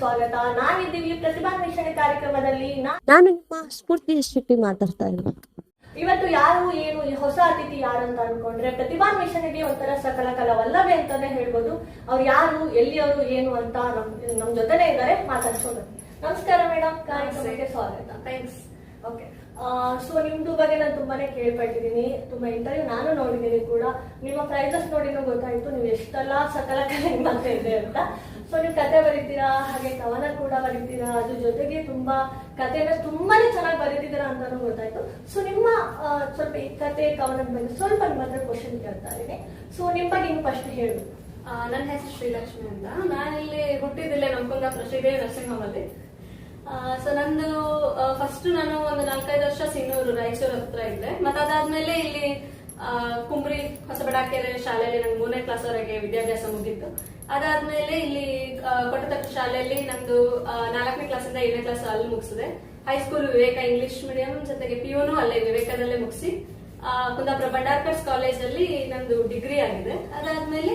ಸ್ವಾಗತ. ನಾವಿದ್ದೀವಿ ಪ್ರತಿಭಾ ವೀಕ್ಷಣೆ ಕಾರ್ಯಕ್ರಮದಲ್ಲಿ. ನಾನು ನಿಮ್ಮ ಸ್ಫೂರ್ತಿ ಶೆಟ್ಟಿ ಮಾತಾಡ್ತಾ ಇದ್ದೀನಿ ಇವತ್ತು ಯಾರು ಏನು ಹೊಸ ಅತಿಥಿ ಯಾರು ಅಂತ ಅನ್ಕೊಂಡ್ರೆ ಪ್ರತಿಭಾ ವೀಕ್ಷಣೆಗೆ ಒಂಥರ ಸಕಲ ಕಲವಲ್ಲವೇ ಅಂತಾನೆ ಹೇಳ್ಬೋದು. ಅವ್ರು ಯಾರು ಎಲ್ಲಿ ಎಲ್ಲಿಯವರು ಏನು ಅಂತ ನಮ್ ನಮ್ ಜೊತೆನೆ ಇದ್ದಾರೆ. ಮಾತಾಡ್ಸೋದು ನಮಸ್ಕಾರ ಮೇಡಮ್ ಕಾರ್ಯಕ್ರಮಕ್ಕೆ ಸ್ವಾಗತ. ಥ್ಯಾಂಕ್ಸ್ ಓಕೆ ಸೊ ನಿಮ್ದು ಬಗ್ಗೆ ನಾನು ತುಂಬಾನೇ ಕೇಳ್ಪಟ್ಟಿದ್ದೀನಿ. ತುಂಬಾ ಇಂಟರ್ವ್ಯೂ ನಾನು ನೋಡಿದ್ದೀನಿ ಕೂಡ. ನಿಮ್ಮ ಪ್ರೈಸಸ್ ನೋಡಿನೂ ಗೊತ್ತಾಯ್ತು. ನೀವು ಎಷ್ಟೆಲ್ಲ ಸಕಲ ಕಲೆ ಮಾಡ್ತಾ ಇದೆ ಅಂತ. ಸೊ ನೀವು ಕತೆ ಬರೀತೀರಾ? ಹಾಗೆ ಕವನ ಕೂಡ ಬರೀತೀರಾ? ಅದ್ರ ಜೊತೆಗೆ ತುಂಬಾ ಕಥೆನ ತುಂಬಾನೇ ಚೆನ್ನಾಗಿ ಬರೀತಿದ್ದೀರಾ ಅಂತಾನು ಗೊತ್ತಾಯ್ತು. ಸೊ ನಿಮ್ಮ ಸ್ವಲ್ಪ ಈ ಕತೆ, ಕವನದ ಬಗ್ಗೆ ಸ್ವಲ್ಪ ನಿಮ್ಮ ಹತ್ರ ಕ್ವಶನ್ ಕೇಳ್ತಾ ಸೊ ನಿಮ್ಮ ಬಗ್ಗೆ ಫಸ್ಟ್ ಹೇಳು. ನನ್ನ ಹೆಸರು ಶ್ರೀಲಕ್ಷ್ಮಿ ಅಂತ. ನಾನಿಲ್ಲಿ ಹುಟ್ಟಿದಿಲ್ಲೇ ನಮ್ಕೊಂಡ ಕುಂದಾಪುರ ಶ್ರೀದೇವಿ ಸೊ ನಂದು ಫಸ್ಟ್ ನಾನು ಒಂದು ನಾಲ್ಕೈದು ವರ್ಷ ಸಿನೂರು ರಾಯಚೂರು ಹತ್ರ ಇದ್ದೆ. ಮತ್ತೆ ಅದಾದ್ಮೇಲೆ ಇಲ್ಲಿ ಕುಂಬ್ರಿ ಹೊಸಬಡಾಕೆರೆ ಶಾಲೆಯಲ್ಲಿ ನಂಗೆ ಮೂರನೇ ಕ್ಲಾಸ್ ವರೆಗೆ ವಿದ್ಯಾಭ್ಯಾಸ ಮುಗಿತ್ತು ಅದಾದ್ಮೇಲೆ ಇಲ್ಲಿ ಕೊಟ್ಟತಕ್ಕ ಶಾಲೆಯಲ್ಲಿ ನಂದು ನಾಲ್ಕನೇ ಕ್ಲಾಸಿಂದ ಏಳನೇ ಕ್ಲಾಸ್ ಅಲ್ಲಿ ಮುಗಿಸಿದೆ. High school Viveka English medium ಜೊತೆಗೆ ಪಿ ಯುನು ಅಲ್ಲೇ ವಿವೇಕದಲ್ಲೇ ಮುಗಿಸಿ. ಕುಂದಾಪುರ ಕುಂದಾಪುರ ಕಾಲೇಜ್ ಕಾಲೇಜಲ್ಲಿ ನಂದು ಡಿಗ್ರಿ ಆಗಿದೆ. ಅದಾದ್ಮೇಲೆ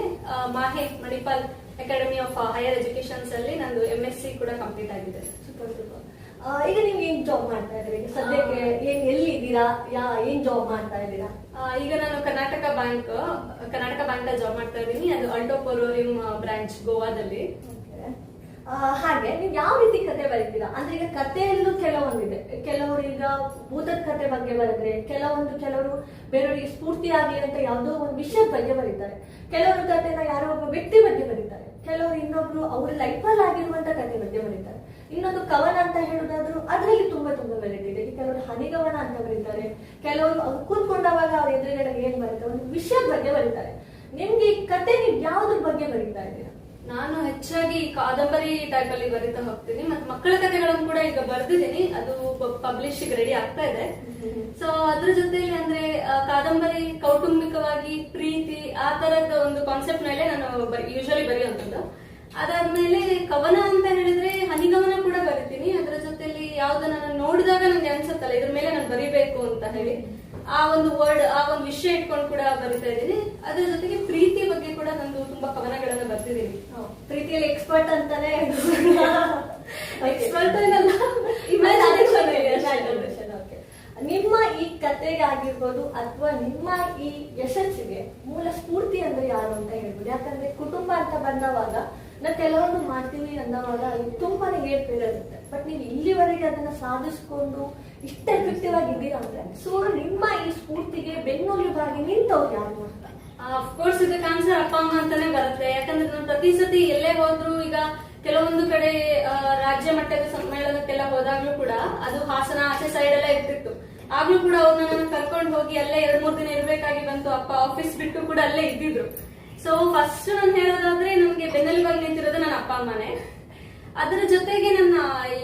MAHE Manipal academy of higher educations ಅಲ್ಲಿ ನಂದು ಎಂ ಎಸ್ ಸಿ ಕೂಡ ಕಂಪ್ಲೀಟ್ ಆಗಿದೆ. ಸೂಪರ್ ಈಗ ನೀವು ಏನ್ ಜಾಬ್ ಮಾಡ್ತಾ ಇದ್ದೀರಿ? ಈಗ ಸದ್ಯಕ್ಕೆ ಏನ್ ಎಲ್ಲಿ ಇದ್ದೀರಾ ಯಾ ಏನ್ ಜಾಬ್ ಮಾಡ್ತಾ ಇದ್ದೀರಾ? ಈಗ ನಾನು ಕರ್ನಾಟಕ ಬ್ಯಾಂಕ್ ಕರ್ನಾಟಕ ಬ್ಯಾಂಕ್ ಅಲ್ಲಿ ಜಾಬ್ ಮಾಡ್ತಾ ಇದ್ದೀನಿ. ಅದು ಅಲ್ಟೋ ಪೊರೋರಿಯಂ ಬ್ರಾಂಚ್ ಗೋವಾದಲ್ಲಿ. ಹಾಗೆ ನೀವು ಯಾವ ರೀತಿ ಕತೆ ಬರೀತೀರಾ? ಅಂದ್ರೆ ಈಗ ಕಥೆಯಲ್ಲೂ ಕೆಲವೊಂದಿದೆ. ಕೆಲವರು ಈಗ ಭೂತದ ಕತೆ ಬಗ್ಗೆ ಬರೆದ್ರೆ ಕೆಲವೊಂದು ಕೆಲವರು ಬೇರೆಯವರಿಗೆ ಸ್ಫೂರ್ತಿ ಆಗಲಿ ಅಂತ ಯಾವುದೋ ಒಂದು ವಿಷಯದ ಬಗ್ಗೆ ಬರೀತಾರೆ. ಕೆಲವರು ಕಥೆನ ಯಾರೋ ಒಬ್ಬ ವ್ಯಕ್ತಿ ಬಗ್ಗೆ ಬರೀತಾರೆ. ಕೆಲವರು ಇನ್ನೊಬ್ರು ಅವ್ರ ಲೈಫಲ್ಲಿ ಆಗಿರುವಂತ ಕತೆ ಬಗ್ಗೆ ಬರೀತಾರೆ. ಇನ್ನೊಂದು ಕವನ ಅಂತ ಹೇಳುದಾದ್ರು ಅದರಲ್ಲಿ ತುಂಬಾ ತುಂಬಾ ವೆರೈಟಿ ಇದೆ. ಕೆಲವರು ಹನಿಗವನ ಅಂತ ಬರೀತಾರೆ. ಕೆಲವರು ಅವ್ರು ಕೂತ್ಕೊಂಡವಾಗ ಅವ್ರ ಎದುರುಗಡೆ ಏನ್ ಬರೀತಾರೆ ಒಂದು ವಿಷಯದ ಬಗ್ಗೆ ಬರೀತಾರೆ. ನಿಮ್ಗೆ ಈ ಕತೆ ನೀವು ಯಾವ್ದ್ರ ಬಗ್ಗೆ ಬರೀತಾ ಇದ್ದೀರಾ? ನಾನು ಹೆಚ್ಚಾಗಿ ಕಾದಂಬರಿ ಟೈಪ್ ಅಲ್ಲಿ ಬರಿತಾ ಹೋಗ್ತೀನಿ. ಮತ್ತೆ ಮಕ್ಕಳ ಕಥೆಗಳನ್ನು ಕೂಡ ಈಗ ಬರ್ದಿದ್ದೀನಿ. ಅದು ಪಬ್ಲಿಷ್ ರೆಡಿ ಆಗ್ತಾ ಇದೆ. ಸೊ ಅದ್ರ ಜೊತೆಲಿ ಅಂದ್ರೆ ಕಾದಂಬರಿ ಕೌಟುಂಬಿಕವಾಗಿ ಪ್ರೀತಿ ಆ ತರದ ಒಂದು ಕಾನ್ಸೆಪ್ಟ್ ಮೇಲೆ ನಾನು ಯೂಶಲಿ ಬರೆಯುವಂಥದ್ದು. ಅದಾದ್ಮೇಲೆ ಕವನ ಅಂತ ಹೇಳಿದ್ರೆ ಹನಿಗವನ ಕೂಡ ಬರಿತೀನಿ. ಅದರ ಜೊತೆಲಿ ಯಾವ್ದು ನಾನು ನೋಡಿದಾಗ ನನ್ಗೆ ಅನ್ಸುತ್ತಲ್ಲ ಇದ್ರ ಮೇಲೆ ನಾನು ಬರಿಬೇಕು ಅಂತ ಹೇಳಿ ಆ ಒಂದು ವರ್ಡ್ ಆ ಒಂದು ವಿಷಯ ಇಟ್ಕೊಂಡು ಕೂಡ ಬರಿತಾ ಇದ್ದೀನಿ. ಅದ್ರ ಜೊತೆಗೆ ಪ್ರೀತಿ ಬಗ್ಗೆ ಕೂಡ ನಂದು ತುಂಬಾ ಕವನಗಳನ್ನ ಬರ್ತಿದ್ದೀನಿ. ಪ್ರೀತಿಯಲ್ಲಿ ಎಕ್ಸ್ಪರ್ಟ್ ಅಂತಾನೆ. ಎಕ್ಸ್ಪರ್ಟ್ ಏನಲ್ಲ. ನಿಮ್ಮ ಈ ಕತೆಗೆ ಆಗಿರ್ಬೋದು ಅಥವಾ ನಿಮ್ಮ ಈ ಯಶಸ್ಸಿಗೆ ಮೂಲ ಸ್ಫೂರ್ತಿ ಅಂದ್ರೆ ಯಾರು ಅಂತ ಹೇಳ್ಬೋದು? ಯಾಕಂದ್ರೆ ಕುಟುಂಬ ಅಂತ ಬಂದವಾಗ ನಾವು ಕೆಲವೊಂದು ಮಾಡ್ತೀವಿ ಅನ್ನೋವಾಗ ತುಂಬಾನೇ ಇರುತ್ತೆ. ಬಟ್ ನೀವು ಇಲ್ಲಿವರೆಗೆ ಅದನ್ನ ಸಾಧಿಸ್ಕೊಂಡು ಇಷ್ಟ ಎಫೆಕ್ಟಿವ್ ಆಗಿದ್ದೀರಾ ಅಂದ್ರೆ ಸೊ ನಿಮ್ಮ ಈ ಸ್ಫೂರ್ತಿಗೆ ಬೆನ್ನೆಲುಬಾಗಿ ನಿಂತವ್ರು ಯಾರು ಅಫ್ಕೋರ್ಸ್ ಇದಕ್ಕೆ ಆನ್ಸರ್ ಅಪ್ಪ, ಅಮ್ಮ ಅಂತಾನೆ ಬರುತ್ತೆ. ಯಾಕಂದ್ರೆ ನಾನು ಪ್ರತಿ ಸತಿ ಎಲ್ಲೇ ಹೋದ್ರು ಈಗ ಕೆಲವೊಂದು ಕಡೆ ರಾಜ್ಯ ಮಟ್ಟದ ಸಮ್ಮೇಳನಕ್ಕೆಲ್ಲ ಹೋದಾಗ್ಲೂ ಕೂಡ ಅದು ಹಾಸನ ಆಚೆ ಸೈಡ್ ಎಲ್ಲ ಇರ್ತಿತ್ತು. ಆಗ್ಲೂ ಕೂಡ ಅವ್ರನ್ನ ನಾನು ಕರ್ಕೊಂಡು ಹೋಗಿ ಅಲ್ಲೇ ಎರಡ್ ಮೂರ್ ದಿನ ಇರ್ಬೇಕಾಗಿ ಬಂತು. ಅಪ್ಪ ಆಫೀಸ್ ಬಿಟ್ಟು ಕೂಡ ಅಲ್ಲೇ ಇದ್ದಿದ್ರು. ಸೊ ಫಸ್ಟ್ ನಾನು ಹೇಳೋದಾದ್ರೆ ನಮ್ಗೆ ಬೆನ್ನೆಲುಬಾಗಿ ನಿಂತಿರೋದು ನನ್ನ ಅಪ್ಪ ಅಮ್ಮನೇ. ಅದರ ಜೊತೆಗೆ ನನ್ನ ಈ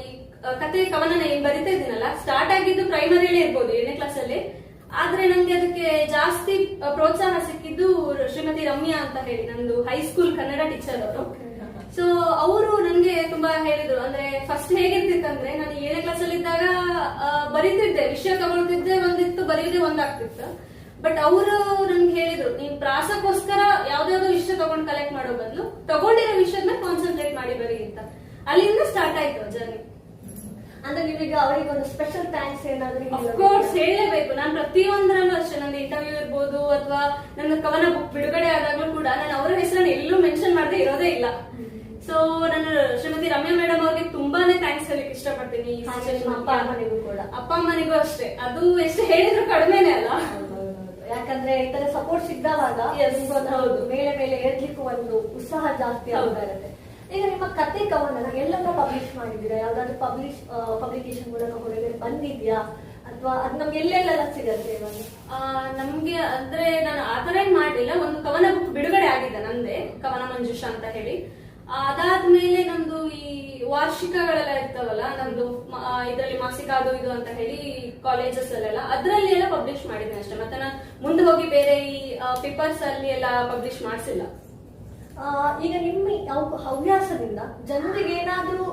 ಕತೆ ಕವನ ಏನ್ ಬರಿತಾ ಇದ್ದೀನಲ್ಲ ಸ್ಟಾರ್ಟ್ ಆಗಿದ್ದು ಪ್ರೈಮರಿಯಲ್ಲೇ ಇರ್ಬೋದು, ಏಳನೇ ಕ್ಲಾಸ್ ಅಲ್ಲಿ. ಆದ್ರೆ ನಂಗೆ ಅದಕ್ಕೆ ಜಾಸ್ತಿ ಪ್ರೋತ್ಸಾಹ ಸಿಕ್ಕಿದ್ದು ಶ್ರೀಮತಿ ರಮ್ಯಾ ಅಂತ ಹೇಳಿ, ನಂದು ಹೈಸ್ಕೂಲ್ ಕನ್ನಡ ಟೀಚರ್ ಅವರು. ಸೊ ಅವರು ನನ್ಗೆ ತುಂಬಾ ಹೇಳಿದ್ರು. ಅಂದ್ರೆ ಫಸ್ಟ್ ಹೇಗಿರ್ತಿತ್ತಂದ್ರೆ, ನಾನು ಏಳನೇ ಕ್ಲಾಸ್ ಅಲ್ಲಿ ಇದ್ದಾಗ ಬರೀತಿದ್ದೆ, ವಿಷಯ ತಗೊಳ್ತಿದ್ದೆ, ಒಂದಿತ್ತು, ಬರೀದೇ ಒಂದಾಗ್ತಿತ್ತು. ಬಟ್ ಅವರು ನಮ್ಗೆ ಹೇಳಿದ್ರು ನೀನ್ ಪ್ರಾಸಕ್ಕೋಸ್ಕರ ಯಾವ್ದಾವ್ದೋ ವಿಷಯ ತಗೊಂಡ್ ಕಲೆಕ್ಟ್ ಮಾಡೋ ಬದಲು ತಗೊಂಡಿರೋ ವಿಷಯದ ಕಾನ್ಸಂಟ್ರೇಟ್ ಮಾಡಿ ಬರಿ ಅಂತ. ಅಲ್ಲಿಂದ ಸ್ಟಾರ್ಟ್ ಆಯ್ತು ಜರ್ನಿ ಅಂದ್ರೆ ನೀವೀಗ ಅವರಿಗೆ ಒಂದು ಸ್ಪೆಷಲ್ ಥ್ಯಾಂಕ್ಸ್ ಏನಾದ್ರೂ ಅಫ್ಕೋರ್ಸ್ ಹೇಳಲೇಬೇಕು. ನಾನು ಪ್ರತಿಯೊಂದರಲ್ಲೂ ಅಷ್ಟೇ ನನ್ನ ಇಂಟರ್ವ್ಯೂ ಇರ್ಬೋದು ಅಥವಾ ನನ್ನ ಕವನ ಬುಕ್ ಬಿಡುಗಡೆ ಆದಾಗ್ಲೂ ಕೂಡ ನಾನು ಅವರ ಹೆಸರನ್ನ ಎಲ್ಲೂ ಮೆನ್ಷನ್ ಮಾಡದೆ ಇರೋದೇ ಇಲ್ಲ. ಸೊ ನಾನು ಶ್ರೀಮತಿ ರಮ್ಯಾ ಮೇಡಮ್ ಅವ್ರಿಗೆ ತುಂಬಾನೇ ಥ್ಯಾಂಕ್ಸ್ ಹೇಳಕ್ ಇಷ್ಟಪಡ್ತೀನಿ ಅಪ್ಪ ಅಮ್ಮನಿಗೂ ಕೂಡ. ಅಪ್ಪ ಅಮ್ಮನಿಗೂ ಅಷ್ಟೇ. ಅದು ಎಷ್ಟು ಹೇಳಿದ್ರು ಕಡಿಮೆನೆ ಅಲ್ಲ. ಯಾಕಂದ್ರೆ ಈ ತರ ಸಪೋರ್ಟ್ ಸಿಗ್ದವಾಗ. ಮೇಲೆ ಮೇಲೆ ಏರ್ಲಿಕ್ಕೂ ಒಂದು ಉತ್ಸಾಹ ಜಾಸ್ತಿ. ಆಗ್ತಾ ಇರುತ್ತೆ. ಈಗ ನಿಮ್ಮ ಕತೆ ಕವನ ಎಲ್ಲರ ಪಬ್ಲಿಷ್ ಮಾಡಿದ್ದೀರಾ? ಯಾವ್ದಾದ್ರು ಪಬ್ಲಿಷ್ ಪಬ್ಲಿಕೇಶನ್ ಮೂಲಕ ಹೊರಗೆ ಬಂದಿದ್ಯಾ? ಅಥವಾ ಅದು ನಮ್ಗೆ ಎಲ್ಲೆಲ್ಲ ಸಿಗತ್ತೆ ಇವಾಗ? ನಮ್ಗೆ ಅಂದ್ರೆ ನಾನು ಆತರ ಏನ್ ಮಾಡ್ಲಿಲ್ಲ. ಒಂದು ಕವನ ಬುಕ್ ಬಿಡುಗಡೆ ಆಗಿದೆ ನಂದೇ ಕವನ ಮಂಜುಷ ಅಂತ ಹೇಳಿ. ಅದಾದ್ಮೇಲೆ ನಮ್ದು ಈ ವಾರ್ಷಿಕಗಳೆಲ್ಲ ಇರ್ತಾವಲ್ಲ ನಮ್ದು ಇದರಲ್ಲಿ ಮಾಸಿಕ ಅದು ಇದು ಅಂತ ಹೇಳಿ ಕಾಲೇಜಸ್ ಅಲ್ಲೆಲ್ಲ ಅದ್ರಲ್ಲಿ ಎಲ್ಲ ಪಬ್ಲಿಷ್ ಮಾಡಿದ್ದೀನಿ ಅಷ್ಟೇ. ಮತ್ತೆ ನಾನು ಮುಂದೆ ಹೋಗಿ ಬೇರೆ ಈ ಪೇಪರ್ಸ್ ಅಲ್ಲಿ ಎಲ್ಲ ಪಬ್ಲಿಷ್ ಮಾಡಿಸಿಲ್ಲ. ಈಗ ನಿಮ್ಮ ಹವ್ಯಾಸದಿಂದ ಜನರಿಗೆ ಏನಾದ್ರೂ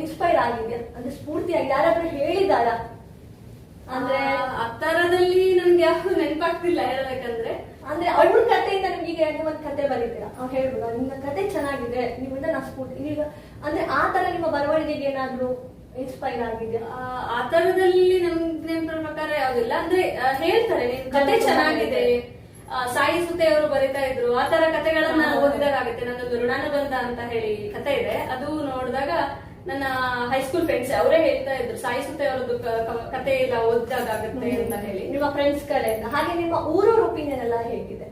ಇನ್ಸ್ಪೈರ್ ಆಗಿದೆ ಅಂದ್ರೆ ಸ್ಫೂರ್ತಿಯಾಗಿ ಯಾರಾದ್ರೂ ಹೇಳಿದಾರ ಅಂದ್ರೆ ಆ ತರದಲ್ಲಿ ನನ್ಗೆ ಯಾರು ನೆನಪಾಗ್ತಿಲ್ಲ ಹೇಳ್ಬೇಕಂದ್ರೆ ಅಂದ್ರೆ ಅವ್ರ ಕಥೆಯಿಂದ ನಿಮ್ಗೆ ಈಗ ನೀವು ಒಂದು ಕತೆ ಬರೀತೀರಾ ಅವ್ರು ಹೇಳ್ಬೋದು ನಿಮ್ಮ ಕತೆ ಚೆನ್ನಾಗಿದೆ ನಿಮ್ಮಿಂದ ನಾ ಸ್ಫೂರ್ತಿ ಈಗ ಅಂದ್ರೆ ಆ ತರ ನಿಮ್ಮ ಬರವಣಿಗೆಗೆ ಏನಾದ್ರೂ ಇನ್ಸ್ಪೈರ್ ಆಗಿದೆ ಆ, ಆ ತರದಲ್ಲಿ ನಮ್ಗೆ ನೆನಪಿನ ಪ್ರಕಾರ ಯಾವ್ದಿಲ್ಲ. ಅಂದ್ರೆ ಹೇಳ್ತಾರೆ ನಿಮ್ ಕತೆ ಚೆನ್ನಾಗಿದೆ. ಸಾಯಿ ಸುತ್ತೆ ಅವರು ಬರಿತಾ ಇದ್ರು. ಆ ತರ ಕತೆಗಳನ್ನ ಓದಿದಾಗ ಆಗುತ್ತೆ ನನ್ನೊಂದು ಋಣಾನುಬಂಧ ಅಂತ ಹೇಳಿ ಕತೆ ಇದೆ. ಅದು ನೋಡಿದಾಗ ನನ್ನ ಹೈಸ್ಕೂಲ್ ಫ್ರೆಂಡ್ಸ್ ಅವರೇ ಹೇಳ್ತಾ ಇದ್ರು ಸಾಯಿ ಸುತ್ತೆ ಅವರದ್ದು ಕತೆ ಎಲ್ಲ ಓದಿದಾಗ ಆಗುತ್ತೆ ಅಂತ ಹೇಳಿ. ನಿಮ್ಮ ಫ್ರೆಂಡ್ಸ್ ಕಡೆಯಿಂದ ಹಾಗೆ ನಿಮ್ಮ ಊರವ್ರ ಒಪಿನಿಯನ್ ಎಲ್ಲ ಹೇಗಿದೆ?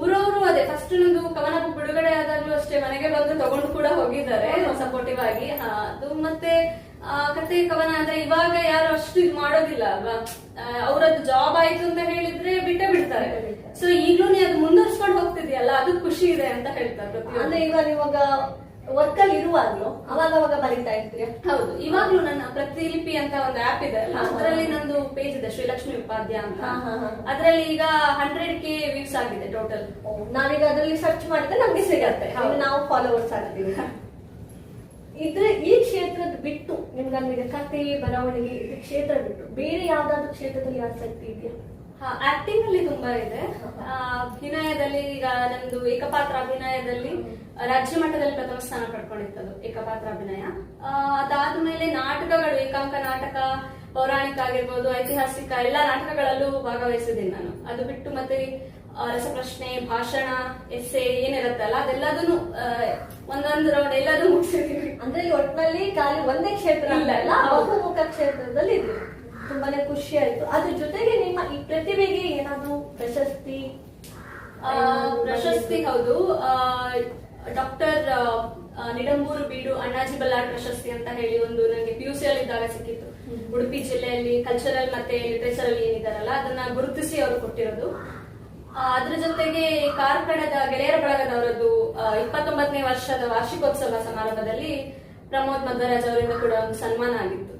ಊರವರು ಅದೇ ಫಸ್ಟ್ ನಂದು ಕವನ ಬಿಡುಗಡೆ ಆದಾಗ್ಲೂ ಅಷ್ಟೇ ಮನೆಗೆ ಬಂದು ತಗೊಂಡು ಕೂಡ ಹೋಗಿದ್ದಾರೆ ಸಪೋರ್ಟಿವ್ ಆಗಿ. ಅದು ಮತ್ತೆ ಕತೆ ಕವನ ಅಂದ್ರೆ ಇವಾಗ ಯಾರು ಅಷ್ಟು ಇದು ಮಾಡೋದಿಲ್ಲ ಅಲ್ವಾ? ಅವರದ್ದು ಜಾಬ್ ಆಯ್ತು ಅಂತ ಹೇಳಿದ್ರೆ ಬಿಟ್ಟೆ ಬಿಡ್ತಾರೆ. ಸೊ ಈಗ್ಲೂ ಅದು ಮುಂದುವರ್ಸ್ಕೊಂಡು ಹೋಗ್ತಿದ್ಯಲ್ಲ ಅದು ಖುಷಿ ಇದೆ ಅಂತ ಹೇಳ್ತಾರೆ ಅಂದ್ರೆ ಇವಾಗ ಇವಾಗ ವರ್ಕ್ ಅಲ್ಲಿ ಇರುವಾಗ್ಲೂ ಅವಾಗ ಅವಾಗ ಬರೀತಾ ಇರ್ತೀರಿ? ಹೌದು ಇವಾಗ್ಲೂ ನನ್ನ ಪ್ರತಿಲಿಪಿ ಅಂತ ಒಂದು ಆಪ್ ಇದೆ. ಅದರಲ್ಲಿ ನಂದು ಪೇಜ್ ಇದೆ ಶ್ರೀಲಕ್ಷ್ಮಿ ಉಪಾಧ್ಯ ಅಂತ. ಅದರಲ್ಲಿ ಈಗ ಹಂಡ್ರೆಡ್ ಕೆ ವ್ಯೂಸ್ ಆಗಿದೆ ಟೋಟಲ್ ನಾನೀಗ ನಾವೀಗ ಅದರಲ್ಲಿ ಸರ್ಚ್ ಮಾಡಿದ್ರೆ ನಮ್ಗೆ ಸಿಗತ್ತೆ. ನಾವು ಫಾಲೋವರ್ಸ್ ಆಗ್ತೀವಿ ಇದ್ರೆ ಈ ಕ್ಷೇತ್ರದ ಬಿಟ್ಟು ನಿಮ್ಗೆ ಕತೆ ಬರವಣಿಗೆ ಕ್ಷೇತ್ರ ಬಿಟ್ಟು ಬೇರೆ ಯಾವ್ದಾದ್ರು ಕ್ಷೇತ್ರದಲ್ಲಿ ಆಸಕ್ತಿ ಇದೆಯಾ? ಆಕ್ಟಿಂಗ್ ಅಲ್ಲಿ ತುಂಬಾ ಇದೆ. ಆ, ಅಭಿನಯದಲ್ಲಿ ಈಗ ನಂದು ಏಕಪಾತ್ರ ಅಭಿನಯದಲ್ಲಿ ರಾಜ್ಯ ಮಟ್ಟದಲ್ಲಿ ಪ್ರಥಮ ಸ್ಥಾನ ಪಡ್ಕೊಂಡಿತ್ತದು ಏಕಪಾತ್ರ ಅಭಿನಯ. ಆ, ಅದಾದ್ಮೇಲೆ ನಾಟಕಗಳು ಏಕಾಂಕ ನಾಟಕ ಪೌರಾಣಿಕ ಆಗಿರ್ಬೋದು ಐತಿಹಾಸಿಕ ಎಲ್ಲಾ ನಾಟಕಗಳಲ್ಲೂ ಭಾಗವಹಿಸಿದ್ದೀನಿ ನಾನು. ಅದು ಬಿಟ್ಟು ಮತ್ತೆ ರಸಪ್ರಶ್ನೆ ಭಾಷಣ ಎಸ್ಸೆ ಏನಿರತ್ತಲ್ಲ ಅದೆಲ್ಲದನ್ನು ಒಂದೊಂದು ರೌಂಡ್ ಎಲ್ಲದೂ ಮುಗಿಸಿದೀವಿ ಅಂದ್ರೆ ಒಟ್ಟಿನಲ್ಲಿ ಒಟ್ನಲ್ಲಿ ಖಾಲಿ ಒಂದೇ ಕ್ಷೇತ್ರ ಅಲ್ಲ. ಬಹುಮುಖ ಕ್ಷೇತ್ರದಲ್ಲಿ ಇದೆ ತುಂಬಾನೇ ಖುಷಿ ಆಯ್ತು. ಅದ್ರ ಜೊತೆಗೆ ನಿಮ್ಮ ಈ ಪ್ರತಿಭೆಗೆ ಏನಾದ್ರು ಪ್ರಶಸ್ತಿ? ಆ, ಪ್ರಶಸ್ತಿ ಹೌದು. ಡಾಕ್ಟರ್ ನಿಡಂಬೂರು ಬೀಡು ಅಣ್ಣಾಜಿ ಬಲ್ಲಾರ್ ಪ್ರಶಸ್ತಿ ಅಂತ ಹೇಳಿ ಒಂದು ನನಗೆ ಪಿ ಯು ಸಿ ಅಲ್ಲಿ ಇದ್ದಾಗ ಸಿಕ್ಕಿತ್ತು ಉಡುಪಿ ಜಿಲ್ಲೆಯಲ್ಲಿ ಕಲ್ಚರಲ್ ಮತ್ತೆ ಲಿಟ್ರೇಚರ್ ಅಲ್ಲಿ ಏನಿದಾರಲ್ಲ ಅದನ್ನ ಗುರುತಿಸಿ ಅವರು ಕೊಟ್ಟಿರೋದು. ಅದ್ರ ಜೊತೆಗೆ ಕಾರ್ಕಳದ ಗೆಳೆಯರ ಬಳಗದವರದ್ದು ಇಪ್ಪತ್ತೊಂಬತ್ತನೇ ವರ್ಷದ ವಾರ್ಷಿಕೋತ್ಸವ ಸಮಾರಂಭದಲ್ಲಿ ಪ್ರಮೋದ್ ಮಧ್ವರಾಜ್ ಅವರಿಂದ ಕೂಡ ಒಂದು ಸನ್ಮಾನ ಆಗಿತ್ತು.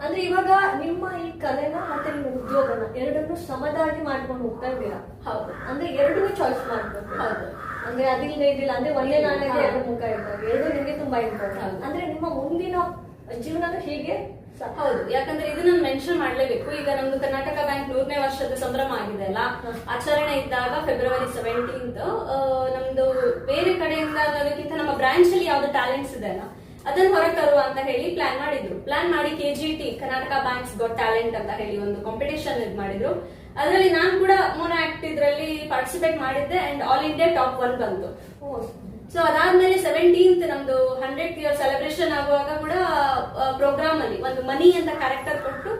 ಅಂದ್ರೆ ಇವಾಗ ನಿಮ್ಮ ಈ ಕಲೆನ ಮತ್ತೆ ನಿಮ್ಮ ಉದ್ಯೋಗನ ಎರಡನ್ನು ಸಮದಾಗಿ ಮಾಡ್ಕೊಂಡು ಹೋಗ್ತಾ ಇದ್ದೀರಾ? ಹೌದು. ಅಂದ್ರೆ ಎರಡನ್ನೂ ಚಾಯ್ಸ್ ಮಾಡ್ಬೇಕು ಹೌದು. ಅಂದ್ರೆ ಅದಿಲ್ಲ ಇದಿಲ್ಲ ಅಂದ್ರೆ ಒಂದೇ ನಾಳೆಗೆ ಎರಡು ಮುಖ ಇರ್ತಾರೆ ಎರಡು ನಿಮಗೆ ತುಂಬಾ ಇಂಪಾರ್ಟೆಂಟ್. ಅಂದ್ರೆ ನಿಮ್ಮ ಮುಂದಿನ ಜೀವನ ಹೀಗೆ ಹೌದು. ಯಾಕಂದ್ರೆ ಇದು ನಾನು ಮೆನ್ಷನ್ ಮಾಡಲೇಬೇಕು. ಈಗ ನಮ್ದು ಕರ್ನಾಟಕ ಬ್ಯಾಂಕ್ ನೂರನೇ ವರ್ಷದ ಸಂಭ್ರಮ ಆಗಿದೆ ಅಲ್ಲ? ಆಚರಣೆ ಇದ್ದಾಗ ಫೆಬ್ರವರಿ ಸೆವೆಂಟೀನ್ತ್ ನಮ್ದು ಬೇರೆ ಕಡೆಯಿಂದ ಅದಕ್ಕಿಂತ ನಮ್ಮ ಬ್ರಾಂಚ್ ಅಲ್ಲಿ ಯಾವ್ದು ಟ್ಯಾಲೆಂಟ್ಸ್ ಇದೆ ಅಲ್ಲ? ಅದನ್ನ ಹೊರಗೆ ತರುವ ಅಂತ ಹೇಳಿ ಪ್ಲಾನ್ ಮಾಡಿದ್ರು. ಪ್ಲಾನ್ ಮಾಡಿ K G T Karnataka banks got talent ಅಂತ ಹೇಳಿ ಒಂದು ಕಾಂಪಿಟೇಷನ್ ಇದು ಮಾಡಿದ್ರು. ಅದರಲ್ಲಿ ನಾನು ಕೂಡ ಮೋನೋ ಆಕ್ಟ್ ಇದರಲ್ಲಿ ಪಾರ್ಟಿಸಿಪೇಟ್ ಮಾಡಿದ್ದೆ and all India top one ಬಂತು. ಸೊ ಅದಾದ್ಮೇಲೆ ಸೆವೆಂಟೀನ್ತ್ ನಮ್ದು ಹಂಡ್ರೆಡ್ ಇಯರ್ ಸೆಲೆಬ್ರೇಷನ್ ಆಗುವಾಗ ಕೂಡ ಪ್ರೋಗ್ರಾಮ್ ಅಲ್ಲಿ ಒಂದು ಮನಿ ಅಂತ ಕ್ಯಾರೆಕ್ಟರ್ ಕೊಟ್ಟು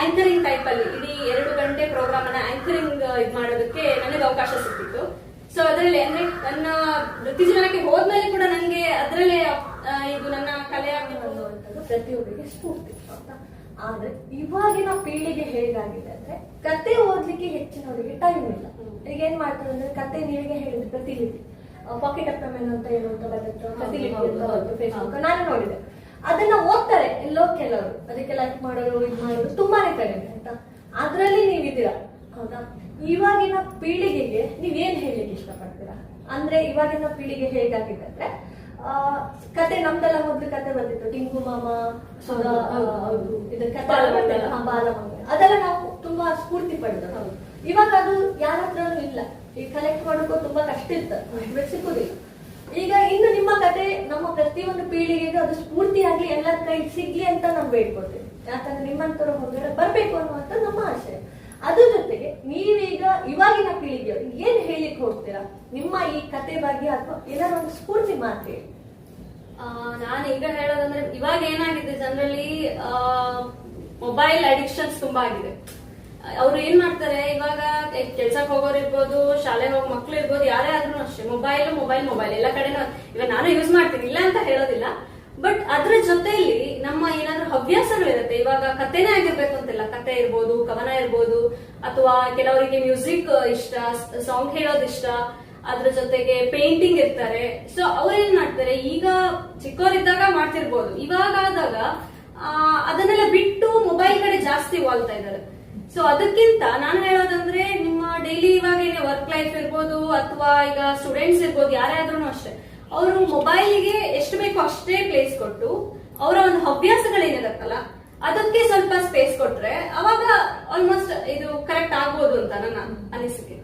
ಆಂಕರಿಂಗ್ ಟೈಪ್ ಅಲ್ಲಿ ಇಡೀ ಎರಡು ಗಂಟೆ ಪ್ರೋಗ್ರಾಮ್ ಅನ್ನ ಆಂಕರಿಂಗ್ ಇದು ಮಾಡೋದಕ್ಕೆ ನನಗೆ ಅವಕಾಶ ಸಿಕ್ಕಿತ್ತು. ಸೊ ಅದರಲ್ಲಿ ಅಂದ್ರೆ ನನ್ನ ವೃತ್ತಿ ಜೀವನಕ್ಕೆ ಹೋದ್ಮೇಲೆ ಕೂಡ ನನಗೆ ಅದರಲ್ಲೇ ಇದು ನನ್ನ ಕಲೆಯಾಗಿ ಅನ್ನುವಂಥದ್ದು ಪ್ರತಿಯೊಬ್ಬರಿಗೆ ಸ್ಫೂರ್ತಿ? ಆದ್ರೆ ಇವಾಗಿನ ಪೀಳಿಗೆ ಹೇಗಾಗಿದೆ ಅಂದ್ರೆ ಕತೆ ಓದ್ಲಿಕ್ಕೆ ಹೆಚ್ಚಿನವರಿಗೆ ಟೈಮ್ ಇಲ್ಲ. ಈಗ ಏನ್ ಮಾಡ್ತಾರೆ ಅಂದ್ರೆ ಕತೆ ನೀವೀಗ ಹೇಳಿದ್ರೆ ಪ್ರತಿಲಿಪಿ. ಪಾಕೆಟ್ ಅಪ್ ಅಂತ ಏನು ಬಂದಿತ್ತು ಪ್ರತಿಲಿಪಿ ಅಂತ ಬಂತು ಫೇಸ್ಬುಕ್ ನಾನು ನೋಡಿದೆ. ಅದನ್ನ ಓದ್ತಾರೆ ಎಲ್ಲೋ ಕೆಲವರು. ಅದಕ್ಕೆ ಲೈಕ್ ಮಾಡೋರು ಇದು ಮಾಡೋರು ತುಂಬಾನೇ ಕಡಿಮೆ ಆಯ್ತಾ ಅದ್ರಲ್ಲಿ ನೀವಿದ್ದೀರಾ? ಹೌದಾ? ಇವಾಗಿನ ಪೀಳಿಗೆಗೆ ನೀವೇನ್ ಹೇಳಲಿಕ್ಕೆ ಇಷ್ಟಪಡ್ತೀರಾ? ಅಂದ್ರೆ ಇವಾಗಿನ ಪೀಳಿಗೆ ಹೇಗಾಗಿದೆ ಅಂದ್ರೆ ಕತೆ ನಮ್ದೆಲ್ಲ ಮೊದ್ಲು ಕತೆ ಬಂದಿತ್ತು. ಟಿಂಕು ಮಾಮ. ಇದು ಕತೆ ಅದೆಲ್ಲ ನಾವು ತುಂಬಾ ಸ್ಫೂರ್ತಿ ಪಡೆದ ಇವಾಗ ಅದು ಯಾರ ಹತ್ರನೂ ಇಲ್ಲ. ಈ ಕಲೆಕ್ಟ್ ಮಾಡೋಕ್ಕೂ ತುಂಬಾ ಕಷ್ಟ ಇತ್ತು. ಸಿಕ್ಕುದಿಲ್ಲ. ಈಗ ಇನ್ನು ನಿಮ್ಮ ಕತೆ ನಮ್ಮ ಪ್ರತಿಯೊಂದು ಪೀಳಿಗೆಗೆ ಅದು ಸ್ಫೂರ್ತಿಯಾಗಿ ಎಲ್ಲರ ಕೈ ಸಿಗ್ಲಿ ಅಂತ ನಾವು ಬೇಡ್ಕೊಳ್ತೀವಿ. ಯಾಕಂದ್ರೆ ನಿಮ್ಮಂತರ ಹೊರಗಡೆ ಬರ್ಬೇಕು ಅನ್ನುವಂತ ನಮ್ಮ ಆಶಯ. ಅದ್ರ ಜೊತೆಗೆ ನೀವೀಗ ಇವಾಗಿನ ಪೀಳಿಗೆ ಏನ್ ಹೇಳಿಕ್ ಹೋಗ್ತೀರಾ? ನಿಮ್ಮ ಈ ಕತೆ ಬಗ್ಗೆ ಅಥವಾ ಏನಾದ್ರು ಒಂದು ಸ್ಫೂರ್ತಿ ಮಾತು ಆ, ನಾನು ಈಗ ಹೇಳೋದಂದ್ರೆ ಇವಾಗ ಏನಾಗಿದೆ ಜನರಲ್ಲಿ ಮೊಬೈಲ್ ಅಡಿಕ್ಷನ್ಸ್ ತುಂಬಾ ಆಗಿದೆ. ಅವ್ರು ಏನ್ ಮಾಡ್ತಾರೆ ಇವಾಗ ಕೆಲ್ಸಕ್ಕೆ ಹೋಗೋರು ಇರ್ಬೋದು ಶಾಲೆಗೆ ಹೋಗೋ ಮಕ್ಳು ಇರ್ಬೋದು ಯಾರೇ ಆದ್ರೂ ಅಷ್ಟೇ ಮೊಬೈಲ್ ಮೊಬೈಲ್ ಮೊಬೈಲ್ ಎಲ್ಲ ಕಡೆನೂ ಇವಾಗ ನಾನು ಯೂಸ್ ಮಾಡ್ತೀನಿ ಇಲ್ಲ ಅಂತ ಹೇಳೋದಿಲ್ಲ. ಬಟ್ ಅದ್ರ ಜೊತೆಯಲ್ಲಿ ನಮ್ಮ ಏನಾದ್ರೂ ಹವ್ಯಾಸಗಳಿರುತ್ತೆ. ಇವಾಗ ಕಥೆನೇ ಆಗಿರ್ಬೇಕು ಅಂತಿಲ್ಲ. ಕತೆ ಇರ್ಬೋದು, ಕವನ ಇರ್ಬೋದು, ಅಥವಾ ಕೆಲವರಿಗೆ ಮ್ಯೂಸಿಕ್ ಇಷ್ಟ ಸಾಂಗ್ ಹೇಳೋದು ಇಷ್ಟ, ಅದ್ರ ಜೊತೆಗೆ ಪೇಂಟಿಂಗ್ ಇರ್ತಾರೆ. ಸೊ ಅವ್ರೇನ್ ಮಾಡ್ತಾರೆ? ಈಗ ಚಿಕ್ಕವರಿದ್ದಾಗ ಮಾಡ್ತಿರ್ಬೋದು. ಇವಾಗ ಆದಾಗ ಅದನ್ನೆಲ್ಲ ಬಿಟ್ಟು ಮೊಬೈಲ್ ಕಡೆ ಜಾಸ್ತಿ ವಾಲ್ತಾ ಇದ್ದಾರೆ. ಸೊ ಅದಕ್ಕಿಂತ ನಾನು ಹೇಳೋದಂದ್ರೆ, ನಿಮ್ಮ ಡೈಲಿ ಇವಾಗ ಏನೇ ವರ್ಕ್ ಲೈಫ್ ಇರ್ಬೋದು, ಅಥವಾ ಈಗ ಸ್ಟೂಡೆಂಟ್ಸ್ ಇರ್ಬೋದು ಯಾರೇ ಆದ್ರೂ ಅಷ್ಟೇ. ಅವರು ಮೊಬೈಲಿಗೆ ಎಷ್ಟು ಬೇಕೋ ಅಷ್ಟೇ ಪ್ಲೇಸ್ ಕೊಟ್ಟು ಅವರ ಒಂದು ಹವ್ಯಾಸಗಳೇನಿರತ್ತಲ್ಲ ಅದಕ್ಕೆ ಸ್ವಲ್ಪ ಸ್ಪೇಸ್ ಕೊಟ್ರೆ ಅವಾಗ ಆಲ್ಮೋಸ್ಟ್ ಇದು ಕರೆಕ್ಟ್ ಆಗ್ಬೋದು ಅಂತ ನನ್ನ ಅನಿಸಿಕೆ.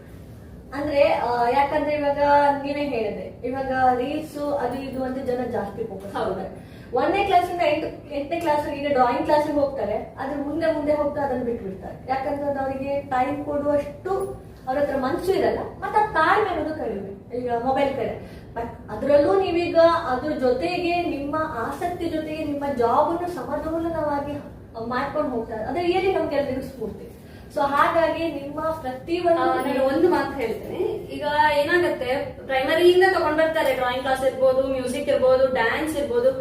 ಅಂದ್ರೆ ಯಾಕಂದ್ರೆ ಇವಾಗ ನೀವೇ ಹೇಳಿದೆ ಇವಾಗ ರೀಲ್ಸ್ ಅದು ಇದು ಅಂತ ಜನ ಜಾಸ್ತಿ ಫೋಕಸ್ ಹೌದು. ಒಂದನೇ ಒಂದನೇ ಕ್ಲಾಸಿಂದ ಎಂಟು ಎಂಟನೇ ಕ್ಲಾಸ್ ಈಗ ಡ್ರಾಯಿಂಗ್ ಕ್ಲಾಸಿಗೆ ಹೋಗ್ತಾರೆ ಅದ್ರ ಮುಂದೆ ಮುಂದೆ ಹೋಗ್ತಾ ಅದನ್ನ ಬಿಟ್ಬಿಡ್ತಾರೆ. ಯಾಕಂದ್ರೆ ಅವರಿಗೆ ಟೈಮ್ ಕೊಡುವಷ್ಟು ಅವ್ರ ಹತ್ರ ಮನ್ಸು ಇರಲ್ಲ, ಮತ್ತೆ ಆ ತಾಳ್ಮೆ ಅನ್ನೋದು ಕಡಿಮೆ ಈಗ ಮೊಬೈಲ್ ಕಡೆ. ಬಟ್ ಅದರಲ್ಲೂ ನೀವೀಗ ಅದ್ರ ಜೊತೆಗೆ ನಿಮ್ಮ ಆಸಕ್ತಿ ಜೊತೆಗೆ ನಿಮ್ಮ ಜಾಬ್ ಅನ್ನು ಸಮತೋಲನವಾಗಿ ಮಾಡ್ಕೊಂಡು ಹೋಗ್ತಾರೆ ಅದ್ರ ಏರಿ ನಮ್ಗೆ ಎಲ್ಲರಿಗೂ ಸ್ಫೂರ್ತಿ. ಸೊ ಹಾಗಾಗಿ ನಿಮ್ಮ ಪ್ರತಿ ನಾನು ಒಂದು ಮಾತು ಹೇಳ್ತೇನೆ. ಈಗ ಏನಾಗುತ್ತೆ ಪ್ರೈಮರಿಯಿಂದ ತಗೊಂಡ್ ಬರ್ತಾರೆ ಡ್ರಾಯಿಂಗ್ ಕ್ಲಾಸ್ ಇರ್ಬೋದು ಮ್ಯೂಸಿಕ್ ಇರ್ಬೋದು ಡ್ಯಾನ್ಸ್ ಇರ್ಬೋದು.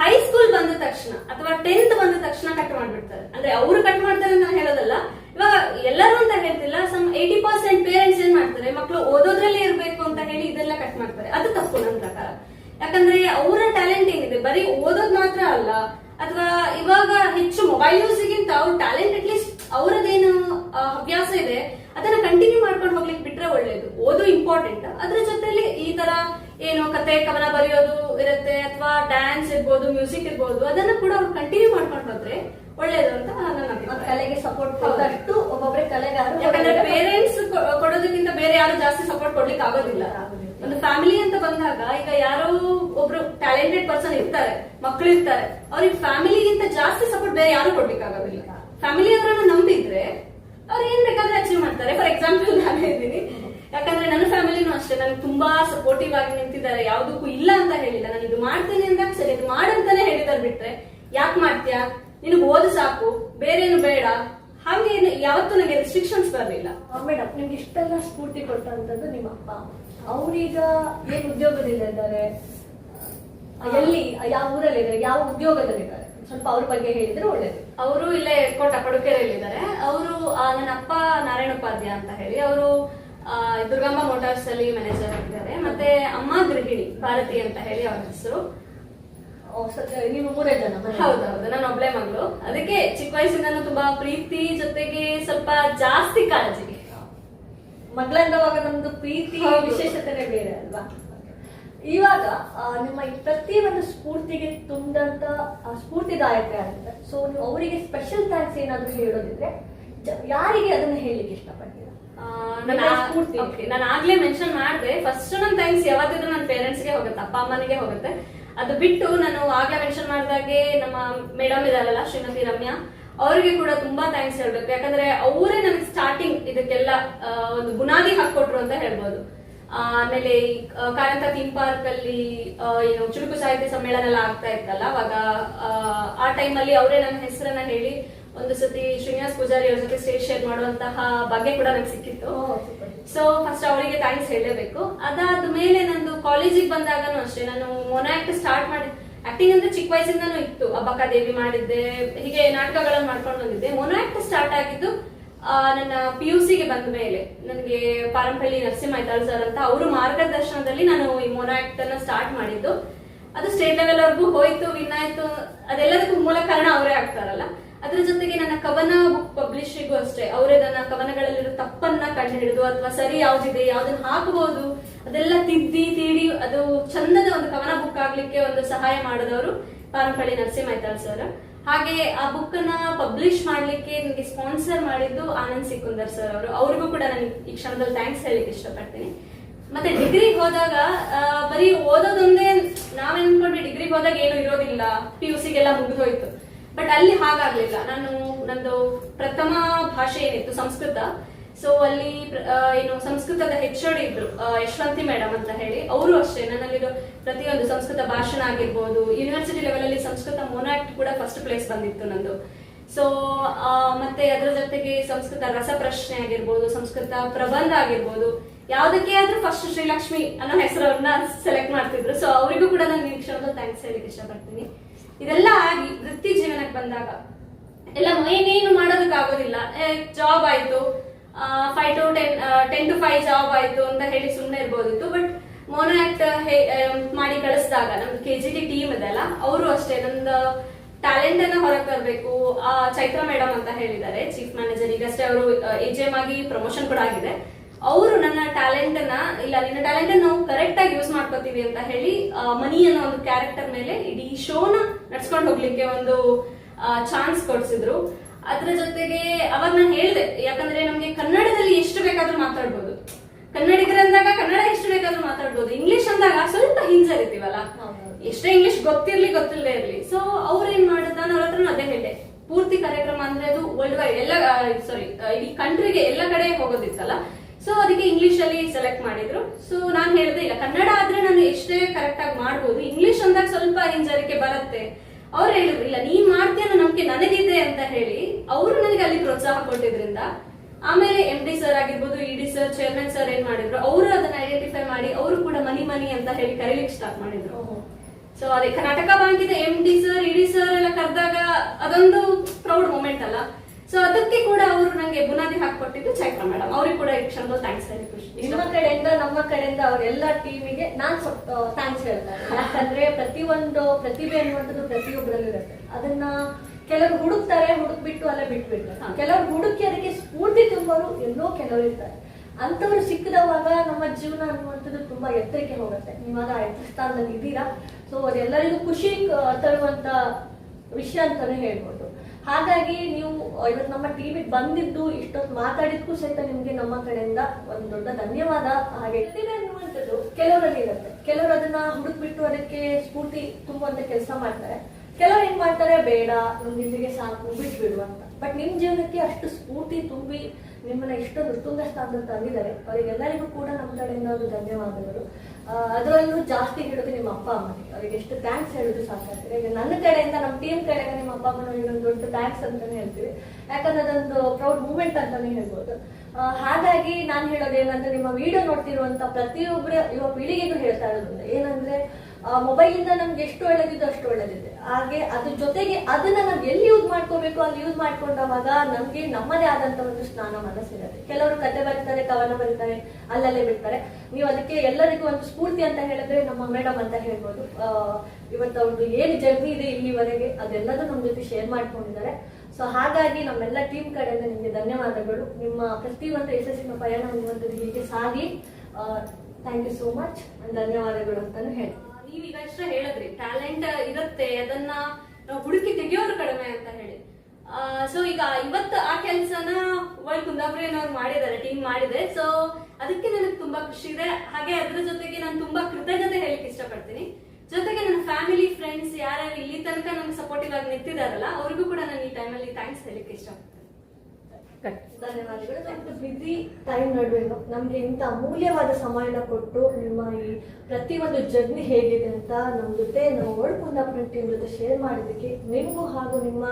ಹೈಸ್ಕೂಲ್ ಬಂದ ತಕ್ಷಣ ಅಥವಾ ಟೆಂತ್ ಬಂದ ತಕ್ಷಣ ಕಟ್ ಮಾಡ್ಬಿಡ್ತಾರೆ. ಅಂದ್ರೆ ಅವರು ಕಟ್ ಮಾಡ್ತಾರೆ ನಾನು ಹೇಳೋದಲ್ಲ. ಇವಾಗ ಎಲ್ಲರೂ ಅಂತ ಹೇಳ್ತಿಲ್ಲ ಸಮ್ ಏಯ್ಟಿ ಪರ್ಸೆಂಟ್ ಪೇರೆಂಟ್ಸ್ ಏನ್ ಮಾಡ್ತಾರೆ? ಮಕ್ಕಳು ಓದೋದ್ರಲ್ಲೇ ಇರಬೇಕು ಅಂತ ಹೇಳಿ ಇದೆಲ್ಲ ಕಟ್ ಮಾಡ್ತಾರೆ. ಅದು ತಪ್ಪು ನನ್ನ ಪ್ರಕಾರ. ಯಾಕಂದ್ರೆ ಅವರ ಟ್ಯಾಲೆಂಟ್ ಏನಿದೆ? ಬರೀ ಓದೋದ್ ಮಾತ್ರ ಅಲ್ಲ, ಅಥವಾ ಇವಾಗ ಹೆಚ್ಚು ಮೊಬೈಲ್ ಯೂಸಿಗಿಂತ ಅವ್ರ ಟ್ಯಾಲೆಂಟ್ ಅಟ್ಲೀಸ್ಟ್ ಅವರದೇನು ಹವ್ಯಾಸ ಇದೆ, ಅದನ್ನ ಕಂಟಿನ್ಯೂ ಮಾಡ್ಕೊಂಡು ಹೋಗ್ಲಿಕ್ಕೆ ಬಿಟ್ರೆ ಒಳ್ಳೇದು. ಓದು ಇಂಪಾರ್ಟೆಂಟ್ ಅದ್ರ ಜೊತೆಲಿ ಈ ತರ ಏನು ಕತೆ, ಕವನ ಬರೆಯೋದು ಇರುತ್ತೆ. ಅಥವಾ ಡ್ಯಾನ್ಸ್ ಇರ್ಬೋದು ಮ್ಯೂಸಿಕ್ ಇರ್ಬೋದು ಅದನ್ನ ಕೂಡ ಅವ್ರು ಕಂಟಿನ್ಯೂ ಮಾಡ್ಕೊಂಡು ಹೋದ್ರೆ ಒಳ್ಳೇದು ಅಂತ ನನ್ನ ಕಲೆಗೆ ಸಪೋರ್ಟ್ ಕೊಟ್ಟಷ್ಟು ಒಬ್ಬೊಬ್ಬರೇ ಕಲೆಗಾರ ಯಾಕಂದ್ರೆ ಪೇರೆಂಟ್ಸ್ ಕೊಡೋದಕ್ಕಿಂತ ಬೇರೆ ಯಾರು ಜಾಸ್ತಿ ಸಪೋರ್ಟ್ ಕೊಡ್ಲಿಕ್ಕೆ ಆಗೋದಿಲ್ಲ. ಆಗೋದಿಲ್ಲ. ಒಂದು ಫ್ಯಾಮಿಲಿ ಅಂತ ಬಂದಾಗ ಈಗ ಯಾರೋ ಒಬ್ರು ಟ್ಯಾಲೆಂಟೆಡ್ ಪರ್ಸನ್ ಇರ್ತಾರೆ ಮಕ್ಕಳು ಇರ್ತಾರೆ ಅವ್ರಿಗೆ ಫ್ಯಾಮಿಲಿಗಿಂತ ಜಾಸ್ತಿ ಸಪೋರ್ಟ್ ಬೇರೆ ಯಾರು ಕೊಡ್ಲಿಕ್ಕೆ ಆಗೋದಿಲ್ಲ. ಫ್ಯಾಮಿಲಿ ಅವರನ್ನು ನಂಬಿದ್ರೆ ಅವ್ರು ಏನ್ ಬೇಕಾದ್ರೆ ಅಚೀವ್ ಮಾಡ್ತಾರೆ. ಫಾರ್ ಎಕ್ಸಾಂಪಲ್ ನಾನು ಇದ್ದೀನಿ ಯಾಕಂದ್ರೆ ನನ್ನ ಫ್ಯಾಮಿಲಿನೂ ಅಷ್ಟೇ ನನಗೆ ತುಂಬಾ ಸಪೋರ್ಟಿವ್ ಆಗಿ ನಿಂತಿದ್ದಾರೆ ಯಾವ್ದಕ್ಕೂ ಇಲ್ಲ ಅಂತ ಹೇಳಿಲ್ಲ. ನಾನು ಇದು ಮಾಡ್ತೇನೆ ಅಂದಾಗ ಸರಿ ಇದು ಮಾಡಂತಾನೆ ಹೇಳಿದಾರೆ ಬಿಟ್ರೆ ಯಾಕೆ ಮಾಡ್ತೀಯಾ? ನಿನಗೆ ಓದು ಸಾಕು ಬೇರೇನು ಬೇಡ. ಹಾಗೆ ಯಾವತ್ತೂ ನನಗೆ ರೆಸ್ಟ್ರಿಕ್ಷನ್ಸ್ ಬರಲಿಲ್ಲ. ಮೇಡಮ್ ನಿಮ್ಗೆ ಇಷ್ಟೆಲ್ಲ ಸ್ಫೂರ್ತಿ ಕೊಟ್ಟಂತದ್ದು ನಿಮ್ಮ ಅಪ್ಪ. ಅವ್ರೀಗ ಏನ್ ಉದ್ಯೋಗದಲ್ಲಿ ಇದ್ದಾರೆ? ಎಲ್ಲಿ ಯಾವ ಊರಲ್ಲಿ ಇದ್ದಾರೆ? ಯಾವ ಉದ್ಯೋಗದಲ್ಲಿದ್ದಾರೆ ಸ್ವಲ್ಪ ಅವ್ರ ಬಗ್ಗೆ ಹೇಳಿದ್ರೆ ಒಳ್ಳೇದು. ಅವರು ಇಲ್ಲೇ ಕೋಟ ಪಡುಕೆರೆಯಲ್ಲಿದ್ದಾರೆ. ಅವರು ನನ್ನ ಅಪ್ಪ ನಾರಾಯಣ ಉಪಾಧ್ಯ ಅಂತ ಹೇಳಿ ಅವರು ದುರ್ಗಮ್ಮ ಮೋಟಾರ್ಸ್ ಅಲ್ಲಿ ಮ್ಯಾನೇಜರ್ ಆಗಿದ್ದಾರೆ ಮತ್ತೆ ಅಮ್ಮ ಗೃಹಿಣಿ ಭಾರತಿ ಅಂತ ಹೇಳಿ ಅವರ ಹೆಸರು. ನೀವು ಮೂರೇ ಜನ? ಹೌದೌದು ನಾನು ಒಬ್ಳೆ ಮಗಳು. ಅದಕ್ಕೆ ಚಿಕ್ಕ ವಯಸ್ಸಿಂದನೂ ತುಂಬಾ ಪ್ರೀತಿ ಜೊತೆಗೆ ಸ್ವಲ್ಪ ಜಾಸ್ತಿ ಕಾಳಜಿ ಮಗಳಂದವಾಗ ನಮ್ದು ಪ್ರೀತಿ. ವಿಶೇಷತೆನೇ ಬೇರೆ ಅಲ್ವಾ? ಇವಾಗ ನಿಮ್ಮ ಪ್ರತಿ ಒಂದು ಸ್ಫೂರ್ತಿಗೆ ತುಂಬಿದಂತ ಆ, ಸ್ಫೂರ್ತಿದಾಯಕ ಆಗುತ್ತೆ ಸೊ ನೀವು ಅವರಿಗೆ ಸ್ಪೆಷಲ್ ಥ್ಯಾಂಕ್ಸ್ ಏನಾದ್ರೂ ಹೇಳೋದಿದ್ರೆ ಯಾರಿಗೆ ಅದನ್ನ ಹೇಳಲಿಕ್ಕೆ ಇಷ್ಟಪಡ್ತೀರಾ? ನಾನು ಆಗ್ಲೇ ಮೆನ್ಷನ್ ಮಾಡಿದೆ ಫಸ್ಟ್ ನನ್ನ ಥ್ಯಾಂಕ್ಸ್ ಯಾವತ್ತಿದ್ರು ನನ್ನ ಪೇರೆಂಟ್ಸ್ಗೆ ಹೋಗುತ್ತೆ ಅಪ್ಪ ಅಮ್ಮನಿಗೆ ಹೋಗುತ್ತೆ. ಅದು ಬಿಟ್ಟು ನಾನು ಆಗ್ಲೇ ಮೆನ್ಷನ್ ಮಾಡಿದಾಗೆ ನಮ್ಮ ಮೇಡಮ್ ಇದಾರಲ್ಲ ಶ್ರೀಮತಿ ರಮ್ಯಾ ಅವರಿಗೆ ಕೂಡ ತುಂಬಾ ಥ್ಯಾಂಕ್ಸ್ ಹೇಳ್ಬೇಕು. ಯಾಕಂದ್ರೆ ಅವರೇ ನನಗೆ ಸ್ಟಾರ್ಟಿಂಗ್ ಇದಕ್ಕೆಲ್ಲ ಒಂದು ಬುನಾದಿ ಹಾಕೊಟ್ರು ಅಂತ ಹೇಳ್ಬೋದು. ಆಮೇಲೆ ಕಾರಂತ ಥೀಮ್ ಪಾರ್ಕ್ ಅಲ್ಲಿ ಏನು ಚುರುಕು ಸಾಹಿತ್ಯ ಸಮ್ಮೇಳನ ಎಲ್ಲ ಆಗ್ತಾ ಇತ್ತಲ್ಲ ಅವಾಗ ಆ, ಆ ಟೈಮಲ್ಲಿ ಅವರೇ ನನ್ನ ಹೆಸರನ್ನ ಹೇಳಿ ಒಂದು ಸತಿ ಶ್ರೀನಿವಾಸ್ ಪೂಜಾರಿ ಅವ್ರ ಜೊತೆ ಸ್ಟೇಜ್ ಶೇರ್ ಮಾಡುವಂತಹ ಭಾಗ್ಯ ಕೂಡ ನಂಗೆ ಸಿಕ್ಕಿತ್ತು. ಸೊ ಫಸ್ಟ್ ಅವರಿಗೆ ಥ್ಯಾಂಕ್ಸ್ ಹೇಳಲೇಬೇಕು ಅದಾದ ಮೇಲೆ ನಂದು ಕಾಲೇಜಿಗೆ ಬಂದಾಗನು ಅಷ್ಟೇ ನಾನು ಮೊನಾಕ್ಟ್ ಸ್ಟಾರ್ಟ್ ಮಾಡಿ ಆಕ್ಟಿಂಗ್ ಅಂದ್ರೆ ಚಿಕ್ಕ ವಯಸ್ಸಿಂದನೂ ಇತ್ತು. ಅಬ್ಬಕ್ಕ ದೇವಿ ಮಾಡಿದ್ದೆ ಹೀಗೆ ನಾಟಕಗಳನ್ನ ಮಾಡ್ಕೊಂಡು ಬಂದಿದ್ದೆ. ಮೊನಾಕ್ಟ್ ಸ್ಟಾರ್ಟ್ ಆಗಿದ್ದು ನನ್ನ ಪಿ ಯು ಸಿಗೆ ಬಂದ ಮೇಲೆ ನನಗೆ ಪಾರಂಪಳ್ಳಿ ನರಸಿಂಹ ಐತಾಳ್ ಸರ್ ಅಂತ ಅವರು ಮಾರ್ಗದರ್ಶನದಲ್ಲಿ ನಾನು ಈ ಮೊನಾಕ್ಟ್ ಅನ್ನ ಸ್ಟಾರ್ಟ್ ಮಾಡಿದ್ದು. ಅದು ಸ್ಟೇಟ್ ಲೆವೆಲ್ ವರ್ಗೂ ಹೋಯ್ತು ವಿನ್ ಆಯ್ತು. ಅದೆಲ್ಲದಕ್ಕೂ ಮೂಲ ಕಾರಣ ಅವರೇ ಆಗ್ತಾರಲ್ಲ. ಅದ್ರ ಜೊತೆಗೆ ನನ್ನ ಕವನ ಬುಕ್ ಪಬ್ಲಿಷಿಗೂ ಅಷ್ಟೇ. ಅವರೇ ನನ್ನ ಕವನಗಳಲ್ಲಿರೋ ತಪ್ಪನ್ನ ಕಂಡು ಹಿಡಿದು ಅಥವಾ ಸರಿ ಯಾವ್ದಿದೆ, ಯಾವ್ದನ್ನ ಹಾಕಬಹುದು, ಅದೆಲ್ಲ ತಿದ್ದಿ, ತೀಡಿ, ಅದು ಚಂದದ ಒಂದು ಕವನ ಬುಕ್ ಆಗ್ಲಿಕ್ಕೆ ಒಂದು ಸಹಾಯ ಮಾಡಿದವರು ಪಾರಂಪಳ್ಳಿ ನರಸಿಂಹ ಐತಾಳ್ ಸರ್ ಹಾಗೆ ಆ ಬುಕ್ ಅನ್ನ ಪಬ್ಲಿಷ್ ಮಾಡ್ಲಿಕ್ಕೆ ನನಗೆ ಸ್ಪಾನ್ಸರ್ ಮಾಡಿದ್ದು ಆನಂದ್ ಸಿಕುಂದರ್ ಸರ್ ಅವರು. ಅವ್ರಿಗೂ ಕೂಡ ನಾನು ಈ ಕ್ಷಣದಲ್ಲಿ ಥ್ಯಾಂಕ್ಸ್ ಹೇಳಿಕ್ಕೆ ಇಷ್ಟಪಡ್ತೀನಿ. ಮತ್ತೆ ಡಿಗ್ರಿಗೆ ಹೋದಾಗ ಬರೀ ಓದೋದೊಂದೇ ನಾವೇನ್ ಡಿಗ್ರಿಗೆ ಹೋದಾಗ ಏನು ಇರೋದಿಲ್ಲ. ಪಿ ಯು ಸಿಗೆಲ್ಲ ಮುಗಿದೋಯ್ತು ಬಟ್ ಅಲ್ಲಿ ಹಾಗಾಗ್ಲಿಲ್ಲ. ನಾನು ನಂದು ಪ್ರಥಮ ಭಾಷೆ ಏನಿತ್ತು, ಸಂಸ್ಕೃತ. ಸೊ ಅಲ್ಲಿ ಏನು ಸಂಸ್ಕೃತದ ಹೆಚ್ ಇದ್ರು ಯಶವಂತಿ ಮೇಡಮ್ ಅಂತ ಹೇಳಿ. ಅವರು ಅಷ್ಟೇ. ನನ್ನಲ್ಲಿರೋ ಪ್ರತಿಯೊಂದು ಸಂಸ್ಕೃತ ಭಾಷಣ ಆಗಿರ್ಬೋದು ಯೂನಿವರ್ಸಿಟಿ ಲೆವೆಲ್ ಅಲ್ಲಿ ಸಂಸ್ಕೃತ ಮೊನಾಕ್ಟ್ ಕೂಡ ಫಸ್ಟ್ ಪ್ಲೇಸ್ ಬಂದಿತ್ತು ನಂದು. ಸೊ ಮತ್ತೆ ಅದರ ಜೊತೆಗೆ ಸಂಸ್ಕೃತ ರಸಪ್ರಶ್ನೆ ಆಗಿರ್ಬೋದು, ಸಂಸ್ಕೃತ ಪ್ರಬಂಧ ಆಗಿರ್ಬೋದು, ಯಾವ್ದಕ್ಕೆ ಆದ್ರೂ ಫಸ್ಟ್ ಶ್ರೀಲಕ್ಷ್ಮಿ ಅನ್ನೋ ಹೆಸರವ್ರನ್ನ ಸೆಲೆಕ್ಟ್ ಮಾಡ್ತಿದ್ರು. ಸೊ ಅವರಿಗೂ ಕೂಡ ನಾನು ಈ ಥ್ಯಾಂಕ್ಸ್ ಹೇಳಿಕ್ಕೆ ಇಷ್ಟಪಡ್ತೀನಿ. ಇದೆಲ್ಲ ಆಗಿ ವೃತ್ತಿ ಜೀವನಕ್ಕೆ ಬಂದಾಗ ಎಲ್ಲ ಏನೇನು ಮಾಡೋದಕ್ಕಾಗೋದಿಲ್ಲ ಜಾಬ್ ಆಯ್ತು. Five to ten ten to five job ಆಯ್ತು ಅಂತ ಹೇಳಿ ಸುಮ್ಮನೆ ಇರ್ಬೋದಿತ್ತು. ಬಟ್ ಮೋನೋ ಆಕ್ಟ್ ಮಾಡಿ ಕಳಿಸಿದಾಗ ನಮ್ದು ಕೆ ಜಿ ಟಿ ಟೀಮ್ ಇದೆಲ್ಲ ಅವರು ಅಷ್ಟೇ ನಮ್ದು ಟ್ಯಾಲೆಂಟ್ ಅನ್ನ ಹೊರಗೆ ತರಬೇಕು. ಚೈತ್ರ ಮೇಡಮ್ ಅಂತ ಹೇಳಿದ್ದಾರೆ ಚೀಫ್ ಮ್ಯಾನೇಜರ್ ಈಗಷ್ಟೇ ಅವರು ಎ ಜಿ ಎಂ ಆಗಿ ಪ್ರಮೋಷನ್ ಕೂಡ ಆಗಿದೆ. ಅವರು ನನ್ನ ಟ್ಯಾಲೆಂಟ್ ಅನ್ನ ಇಲ್ಲ ನಿನ್ನ ಟ್ಯಾಲೆಂಟ್ ಅನ್ನ ನಾವು ಕರೆಕ್ಟ್ ಆಗಿ ಯೂಸ್ ಮಾಡ್ಕೋತೀವಿ ಅಂತ ಹೇಳಿ ಮನಿ ಅನ್ನೋ ಒಂದು ಕ್ಯಾರೆಕ್ಟರ್ ಮೇಲೆ ಇಡೀ ಶೋನ ನಡ್ಸ್ಕೊಂಡು ಹೋಗ್ಲಿಕ್ಕೆ ಒಂದು ಚಾನ್ಸ್ ಕೊಡ್ಸಿದ್ರು. ಅದ್ರ ಜೊತೆಗೆ ಅವಾಗ ನಾನು ಹೇಳಿದೆ ಯಾಕಂದ್ರೆ ನಮ್ಗೆ ಕನ್ನಡದಲ್ಲಿ ಎಷ್ಟು ಬೇಕಾದ್ರೂ ಮಾತಾಡ್ಬೋದು. ಕನ್ನಡಿಗರ ಅಂದಾಗ ಕನ್ನಡ ಎಷ್ಟು ಬೇಕಾದ್ರೂ ಮಾತಾಡ್ಬೋದು. ಇಂಗ್ಲಿಷ್ ಅಂದಾಗ ಸ್ವಲ್ಪ ಹಿಂಜರಿತೀವಲ್ಲ? ಎಷ್ಟೇ ಇಂಗ್ಲಿಷ್ ಗೊತ್ತಿರ್ಲಿ ಗೊತ್ತಿಲ್ಲದೆ ಇರ್ಲಿ. ಸೊ ಅವ್ರು ಏನ್ ಮಾಡಿದ ಅವ್ರ ಹತ್ರನೂ ಅದೇ ಹೇಳಿದೆ. ಪೂರ್ತಿ ಕಾರ್ಯಕ್ರಮ ಅಂದ್ರೆ ಅದು ವರ್ಲ್ಡ್ ವೈಡ್ ಎಲ್ಲ ಸಾರಿ ಇಡೀ ಕಂಟ್ರಿಗೆ ಎಲ್ಲ ಕಡೆ ಹೋಗೋದಿತ್ತಲ್ಲ? ಸೊ ಅದಕ್ಕೆ ಇಂಗ್ಲಿಷ್ ಅಲ್ಲಿ ಸೆಲೆಕ್ಟ್ ಮಾಡಿದ್ರು. ಸೊ ನಾನು ಹೇಳಿದೆ ಇಲ್ಲ ಕನ್ನಡ ಆದ್ರೆ ನಾನು ಎಷ್ಟೇ ಕರೆಕ್ಟ್ ಆಗಿ ಮಾಡ್ಬೋದು ಇಂಗ್ಲಿಷ್ ಅಂದಾಗ ಸ್ವಲ್ಪ ಹಿಂಜರಿಕೆ ಬರುತ್ತೆ. ಅವ್ರು ಹೇಳಿದ್ರು ಇಲ್ಲ ನೀನ್ ಮಾಡ್ತೀಯ ನಮ್ಗೆ ನಂಬಿಕೆ ನನಗಿದೆ ಅಂತ ಹೇಳಿ ಅವರು ನನಗೆ ಅಲ್ಲಿ ಪ್ರೋತ್ಸಾಹ ಕೊಟ್ಟಿದ್ರಿಂದ ಆಮೇಲೆ ಎಂ ಡಿ ಸರ್ ಆಗಿರ್ಬೋದು E D sir chairman sir ಏನ್ ಮಾಡಿದ್ರು ಅವರು ಅದನ್ನ ಐಡೆಂಟಿಫೈ ಮಾಡಿ ಅವರು ಕೂಡ ಮನಿ ಮನಿ ಅಂತ ಹೇಳಿ ಕರೀಲಿಕ್ಕೆ ಸ್ಟಾರ್ಟ್ ಮಾಡಿದ್ರು. ಸೊ ಅದೇ ಕರ್ನಾಟಕ ಬ್ಯಾಂಕ್ ಇದೆ M D sir E D sir ಎಲ್ಲ ಕರೆದಾಗ ಅದೊಂದು ಪ್ರೌಡ್ ಮೂಮೆಂಟ್ ಅಲ್ಲ. ಸೊ ಅದಕ್ಕೆ ಕೂಡ ಅವರು ನಂಗೆ ಬುನಾದಿ ಹಾಕೊಟ್ಟಿದ್ದು ಚೈತ್ರ ಮೇಡಮ್. ಅವ್ರಿಗೆ ಕೂಡ ಈ ಕ್ಷಣದಲ್ಲಿ ಥ್ಯಾಂಕ್ಸ್ ಹೇಳಿ ಖುಷಿ. ನಿಮ್ಮ ಕಡೆಯಿಂದ ನಮ್ಮ ಕಡೆಯಿಂದ ಅವರೆಲ್ಲ ಟೀಮಿಗೆ ನಾನ್ ಥ್ಯಾಂಕ್ಸ್ ಹೇಳ್ತಾರೆ. ಯಾಕಂದ್ರೆ ಪ್ರತಿಯೊಂದು ಪ್ರತಿಭೆ ಅನ್ನುವಂಥದ್ದು ಪ್ರತಿಯೊಬ್ಬರಲ್ಲೂ ಇರುತ್ತೆ. ಅದನ್ನ ಕೆಲವರು ಹುಡುಕ್ತಾರೆ ಹುಡುಕ್ಬಿಟ್ಟು ಅಲ್ಲೇ ಬಿಟ್ಬಿಡ್ತಾರೆ ಕೆಲವರು ಹುಡುಕಿ ಅದಕ್ಕೆ ಸ್ಫೂರ್ತಿ ತುಂಬೋರು ಎಲ್ಲೋ ಕೆಲವರು ಇರ್ತಾರೆ. ಅಂತವ್ರು ಸಿಕ್ಕಿದವಾಗ ನಮ್ಮ ಜೀವನ ಅನ್ನುವಂಥದ್ದು ತುಂಬಾ ಎತ್ತರಕ್ಕೆ ಹೋಗುತ್ತೆ. ನೀವಾಗ ಎತ್ತರ ಸ್ಥಾನದಲ್ಲಿ ಇದ್ದೀರಾ ಸೊ ಅದೆಲ್ಲರಿಗೂ ಖುಷಿ ತರುವಂತ ವಿಷಯ ಅಂತಾನೆ ಹೇಳ್ಬೋದು. ಹಾಗಾಗಿ ನೀವು ಇವತ್ತು ನಮ್ಮ ಟಿವಿಗೆ ಬಂದಿದ್ದು, ಇಷ್ಟೊತ್ತು ಮಾತಾಡಿದ್ಕೂ ಸಹಿತ ನಿಮ್ಗೆ ನಮ್ಮ ಕಡೆಯಿಂದ ಒಂದು ದೊಡ್ಡ ಧನ್ಯವಾದ. ಹಾಗೆ ಅನ್ನುವಂಥದ್ದು ಕೆಲವರಲ್ಲಿ ಇರುತ್ತೆ. ಕೆಲವರು ಅದನ್ನ ಹುಡುಕ್ಬಿಟ್ಟು ಅದಕ್ಕೆ ಸ್ಫೂರ್ತಿ ತುಂಬುವಂತ ಕೆಲಸ ಮಾಡ್ತಾರೆ. ಕೆಲವರು ಏನ್ ಮಾಡ್ತಾರೆ, ಬೇಡ ನಮ್ಗೆ ಇಲ್ಲಿಗೆ ಸಾಕು, ಬಿಟ್ಬಿಡು ಅಂತ. ಬಟ್ ನಿಮ್ ಜೀವನಕ್ಕೆ ಅಷ್ಟು ಸ್ಫೂರ್ತಿ ತುಂಬಿ ನಿಮ್ಮನ್ನ ಇಷ್ಟೊಂದು ಉತ್ತುಂಗ ಸ್ಥಾನದಲ್ಲಿ ತಂದಿದ್ದಾರೆ. ಅವರಿಗೆಲ್ಲರಿಗೂ ಕೂಡ ನಮ್ಮ ಕಡೆಯಿಂದ ಒಂದು ಧನ್ಯವಾದಗಳು. ಅದರಲ್ಲೂ ಜಾಸ್ತಿ ಹೇಳೋದು ನಿಮ್ಮ ಅಪ್ಪ ಅಮ್ಮನಿಗೆ ಅವರಿಗೆ ಎಷ್ಟು ಥ್ಯಾಂಕ್ಸ್ ಹೇಳೋದು ಸಾಕಾಗ್ತದೆ. ಈಗ ನನ್ನ ಕಡೆಯಿಂದ, ನಮ್ಮ ಟೀಮ್ ಕಡೆಯಿಂದ ನಿಮ್ಮ ಅಪ್ಪ ಅಮ್ಮನವರಿಗೆ ಒಂದು ದೊಡ್ಡ ಥ್ಯಾಂಕ್ಸ್ ಅಂತಾನೆ ಹೇಳ್ತೀವಿ. ಯಾಕಂದ್ರೆ ಅದೊಂದು ಪ್ರೌಡ್ ಮೂಮೆಂಟ್ ಅಂತಾನೆ ಹೇಳ್ಬೋದು. ಹಾಗಾಗಿ ನಾನು ಹೇಳೋದು ಏನಂದ್ರೆ ನಿಮ್ಮ ವಿಡಿಯೋ ನೋಡ್ತಿರುವಂತ ಪ್ರತಿಯೊಬ್ಬರ ಯುವ ಪೀಳಿಗೆಗೂ ಹೇಳ್ತಾ ಇರೋದು ಏನಂದ್ರೆ ಮೊಬೈಲ್ ಇಂದ ನಮ್ಗೆ ಎಷ್ಟು ಒಳ್ಳೆದಿದೆ ಅಷ್ಟು ಒಳ್ಳೇದಿದೆ. ಹಾಗೆ ಅದ್ರ ಜೊತೆಗೆ ಅದನ್ನ ನಾವು ಎಲ್ಲಿ ಯೂಸ್ ಮಾಡ್ಕೋಬೇಕು, ಅಲ್ಲಿ ಯೂಸ್ ಮಾಡ್ಕೊಂಡವಾಗ ನಮ್ಗೆ ನಮ್ಮದೇ ಆದಂತ ಒಂದು ಸ್ನಾನ ಸಿಗುತ್ತೆ ಕೆಲವರು ಕತೆ ಬರೀತಾರೆ, ಕವನ ಬರೀತಾರೆ, ಅಲ್ಲಲ್ಲೇ ಬಿಡ್ತಾರೆ. ನೀವು ಅದಕ್ಕೆ ಎಲ್ಲರಿಗೂ ಒಂದು ಸ್ಫೂರ್ತಿ ಅಂತ ಹೇಳಿದ್ರೆ ನಮ್ಮ ಮೇಡಮ್ ಅಂತ ಹೇಳ್ಬೋದು. ಇವತ್ತು ಅವ್ರದ್ದು ಏನು ಜರ್ನಿ ಇದೆ ಇಲ್ಲಿವರೆಗೆ ಅದೆಲ್ಲದೂ ನಮ್ಮ ಜೊತೆ ಶೇರ್ ಮಾಡ್ಕೊಂಡಿದ್ದಾರೆ. ಸೊ ಹಾಗಾಗಿ ನಮ್ಮೆಲ್ಲ ಟೀಮ್ ಕಡೆಯಿಂದ ನಿಮಗೆ ಧನ್ಯವಾದಗಳು. ನಿಮ್ಮ ಪ್ರತಿಯೊಂದು ಯಶಸ್ಸಿನ ಪಯಣ ಹೀಗೆ ಸಾಗಿ ಥ್ಯಾಂಕ್ ಯು ಸೋ ಮಚ್ ಧನ್ಯವಾದಗಳು ಅಂತಾನು ಹೇಳಿ ನೀವೀಗ ಇಷ್ಟ ಹೇಳಿದ್ರಿ. ಟ್ಯಾಲೆಂಟ್ ಇರುತ್ತೆ, ಅದನ್ನ ನಾವು ಹುಡುಕಿ ತೆಗಿಯೋರು ಕಡಿಮೆ ಅಂತ ಹೇಳಿ. ಸೊ ಈಗ ಇವತ್ತು ಆ ಕೆಲಸನ ವರ್ಲ್ಡ್ ಕುಂದಾಪುರಿಯನ್ನವ್ರು ಮಾಡಿದ್ದಾರೆ ಟೀಮ್ ಮಾಡಿದೆ. ಸೊ ಅದಕ್ಕೆ ನನಗೆ ತುಂಬಾ ಖುಷಿ ಇದೆ. ಹಾಗೆ ಅದ್ರ ಜೊತೆಗೆ ನಾನು ತುಂಬಾ ಕೃತಜ್ಞತೆ ಹೇಳಿಕ್ಕೆ ಇಷ್ಟಪಡ್ತೀನಿ. ಜೊತೆಗೆ ನನ್ನ ಫ್ಯಾಮಿಲಿ ಫ್ರೆಂಡ್ಸ್ ಯಾರ್ಯಾರು ಇಲ್ಲಿ ತನಕ ನಮ್ಗೆ ಸಪೋರ್ಟಿವ್ ಆಗಿ ನಿಂತಿದಾರಲ್ಲ, ಅವ್ರಿಗೂ ಕೂಡ ನಾನು ಈ ಟೈಮಲ್ಲಿ ಥ್ಯಾಂಕ್ಸ್ ಹೇಳಿಕ್ಕೆ ಇಷ್ಟಪಡ್ತೀನಿ. ಧನ್ಯವಾದಗಳು ನಮ್ದು ಬಿಸಿ ಟೈಮ್ ನಡುವೆ ನಮಗೆ ಇಂಥ ಅಮೂಲ್ಯವಾದ ಸಮಯನ ಕೊಟ್ಟು ನಿಮ್ಮ ಈ ಪ್ರತಿಯೊಂದು ಜರ್ನಿ ಹೇಗಿದೆ ಅಂತ ನಮ್ಮ ಜೊತೆ ನಾವು ವರ್ಲ್ಡ್ ಕುಂದಾಪುರ ಟೀಮ್ ಜೊತೆ ಶೇರ್ ಮಾಡಿದ್ದಕ್ಕೆ ನಿಮಗೂ ಹಾಗೂ ನಿಮ್ಮ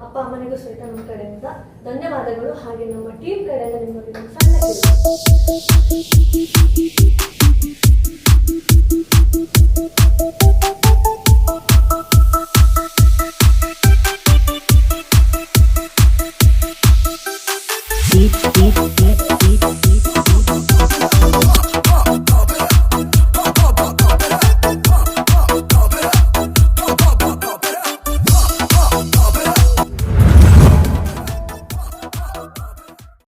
ಅಪ್ಪ ಅಮ್ಮನಿಗೂ ಸಹಿತ ನಮ್ಮ ಕಡೆಯಿಂದ ಧನ್ಯವಾದಗಳು ಹಾಗೆ ನಮ್ಮ ಟೀಮ್ ಕಡೆಯಿಂದ ನಿಮಗೆ ಸಣ್ಣ.